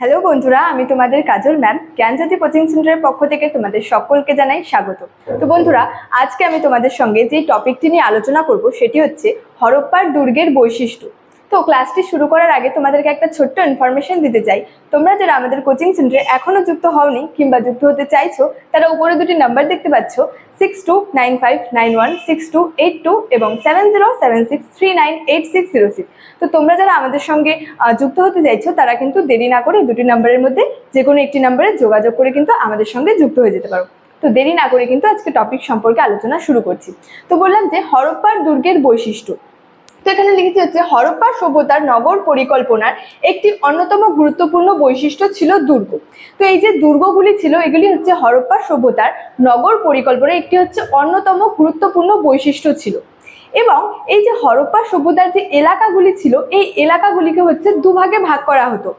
Hello বন্ধুরা, আমি তোমাদের কাজল ম্যাম জ্ঞানজ্যোতি কোচিং সেন্টারের পক্ষ থেকে তোমাদের সকলকে জানাই স্বাগত। তো বন্ধুরা, আজকে আমি তোমাদের সঙ্গে যে টপিকটি নিয়ে আলোচনা করব, সেটি হচ্ছে হরপ্পার দুর্গের বৈশিষ্ট্য। তো ক্লাসটি শুরু করার আগে তোমাদেরকে একটা ছোট্ট ইনফরমেশন দিতে চাই। তোমরা যারা আমাদের কোচিং সেন্টারে এখনও যুক্ত হওনি কিংবা যুক্ত হতে চাইছো, তারা উপরে দুটি নাম্বার দেখতে পাচ্ছ six two nine five nine one six two eight two এবং seven zero seven six three nine eight six zero six তো তোমরা যারা আমাদের সঙ্গে যুক্ত হতে চাইছো, তারা কিন্তু দেরি না করে দুটি নাম্বারের মধ্যে যে কোনো একটি নাম্বারে যোগাযোগ করে কিন্তু আমাদের সঙ্গে যুক্ত হয়ে যেতে পারো। তো দেরি না করে কিন্তু আজকে টপিক সম্পর্কে আলোচনা শুরু করছি। তো বললাম যে হরপ্পার দুর্গের বৈশিষ্ট্য। তো এখানে লিখেছি হচ্ছে, হরপ্পা সভ্যতার নগর পরিকল্পনার একটি অন্যতম গুরুত্বপূর্ণ বৈশিষ্ট্য ছিল দুর্গ। তো এই যে দুর্গগুলি ছিল, এগুলি হচ্ছে হরপ্পা সভ্যতার নগর পরিকল্পনার একটি হচ্ছে অন্যতম গুরুত্বপূর্ণ বৈশিষ্ট্য ছিল। এবং এই যে হরপ্পা সভ্যতার যে এলাকাগুলি ছিল, এই এলাকাগুলিকে হচ্ছে দুভাগে ভাগ করা হতো।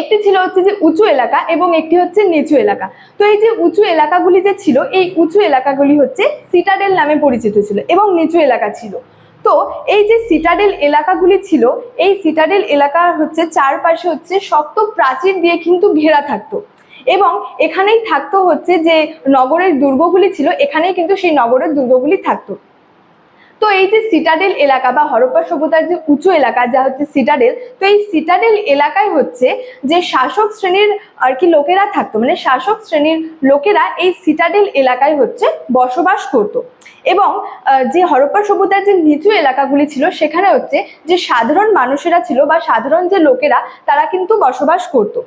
একটি ছিল হচ্ছে যে উঁচু এলাকা এবং একটি হচ্ছে নিচু এলাকা। তো এই যে উঁচু এলাকাগুলি যে ছিল, এই উঁচু এলাকাগুলি হচ্ছে সিটাডেল নামে পরিচিত ছিল এবং নিচু এলাকা ছিল। তো এই যে সিটাডেল এলাকাগুলি ছিল, এই সিটাডেল এলাকা হচ্ছে চারপাশে হচ্ছে শক্ত প্রাচীর দিয়ে কিন্তু ঘেরা থাকতো। এবং এখানেই থাকতো হচ্ছে যে নগরের দুর্গগুলি ছিল, এখানেই কিন্তু সেই নগরের দুর্গগুলি থাকতো। তো এই যে সিটাডেল এলাকা বা হরপ্পা সভ্যতার যে উঁচু এলাকা, যা হচ্ছে সিটাডেল তো এই সিটাডেল এলাকায় হচ্ছে যে শাসক শ্রেণির আর কি লোকেরা থাকতো মানে শাসক শ্রেণির লোকেরা এই সিটাডেল এলাকায় হচ্ছে বসবাস করত। এবং যে হরপ্পা সভ্যতার যে নিচু এলাকাগুলি ছিল, সেখানে হচ্ছে যে সাধারণ মানুষেরা ছিল বা সাধারণ যে লোকেরা, তারা কিন্তু বসবাস করতো।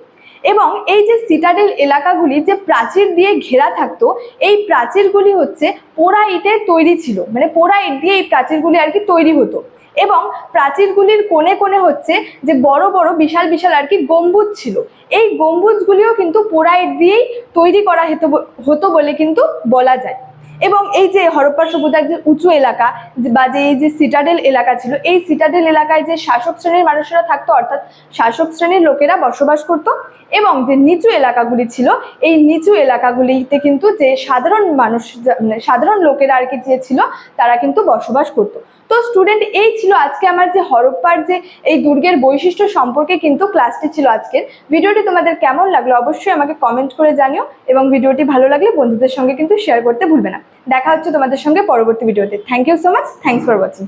এবং এই যে সিটাডেল এলাকাগুলি যে প্রাচীর দিয়ে ঘেরা থাকতো, এই প্রাচীরগুলি হচ্ছে পোড়া ইটের তৈরি ছিল। মানে পোড়া ইট দিয়ে এই প্রাচীরগুলি আর কি তৈরি হতো। এবং প্রাচীরগুলির কোণে কোণে হচ্ছে যে বড় বড় বিশাল বিশাল আর কি গম্বুজ ছিল। এই গম্বুজগুলিও কিন্তু পোড়া ইট দিয়েই তৈরি করা হতো বলে কিন্তু বলা যায়। এবং এই যে হরপ্পা সভ্যতার যে উঁচু এলাকা বা যে এই যে সিটাডেল এলাকা ছিল, এই সিটাডেল এলাকায় যে শাসক শ্রেণির মানুষেরা থাকতো, অর্থাৎ শাসক শ্রেণির লোকেরা বসবাস করত এবং যে নিচু এলাকাগুলি ছিল, এই নিচু এলাকাগুলিতে কিন্তু যে সাধারণ মানুষ মানে সাধারণ লোকেরা আর কি যে ছিল, তারা কিন্তু বসবাস করত। তো স্টুডেন্ট এই ছিল আজকে আমার যে হরপ্পার যে এই দুর্গের বৈশিষ্ট্য সম্পর্কে কিন্তু ক্লাসটি ছিল আজকের। ভিডিওটি তোমাদের কেমন লাগল অবশ্যই আমাকে কমেন্ট করে জানিও এবং ভিডিওটি ভালো লাগলে বন্ধুদের সঙ্গে কিন্তু শেয়ার করতে ভুলবে না। দেখা হচ্ছে তোমাদের সঙ্গে পরবর্তী ভিডিওতে। Thank you so much thanks for watching